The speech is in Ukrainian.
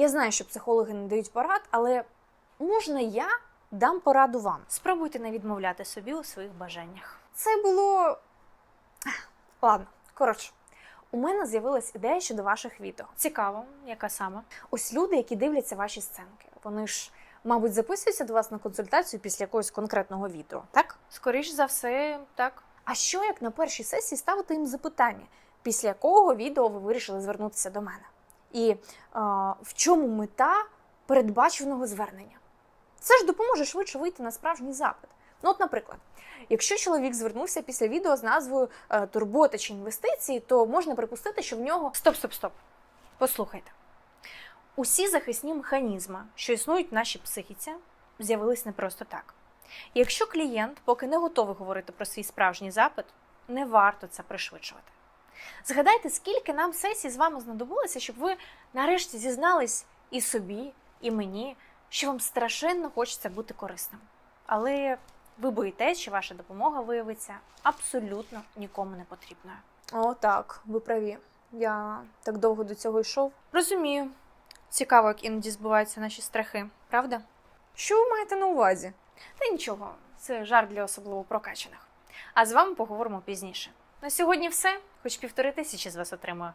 Я знаю, що психологи не дають порад, але можна я дам пораду вам. Спробуйте не відмовляти собі у своїх бажаннях. Це було. Ладно, коротше, у мене з'явилась ідея щодо ваших відео. Цікаво, яка саме? Ось люди, які дивляться ваші сценки, вони ж, мабуть, записуються до вас на консультацію після якогось конкретного відео, так? Скоріш за все, так. А що як на першій сесії ставити їм запитання, після якого відео ви вирішили звернутися до мене? І е, в чому мета передбаченого звернення? Це ж допоможе швидше вийти на справжній запит. Ну, от, наприклад, якщо чоловік звернувся після відео з назвою е, Турбота чи інвестиції, то можна припустити, що в нього Стоп, стоп, стоп. Послухайте. Усі захисні механізми, що існують в нашій психіці, з'явились не просто так. Якщо клієнт поки не готовий говорити про свій справжній запит, не варто це пришвидшувати. Згадайте, скільки нам сесій з вами знадобилося, щоб ви нарешті зізнались і собі, і мені, що вам страшенно хочеться бути корисним. Але ви боїтесь, що ваша допомога виявиться абсолютно нікому не потрібною. О, так, ви праві. Я так довго до цього йшов. Розумію. Цікаво, як іноді збуваються наші страхи, правда? Що ви маєте на увазі? Та нічого, це жарт для особливо прокачаних. А з вами поговоримо пізніше. На сьогодні все, хоч півтори тисячі з вас отримую.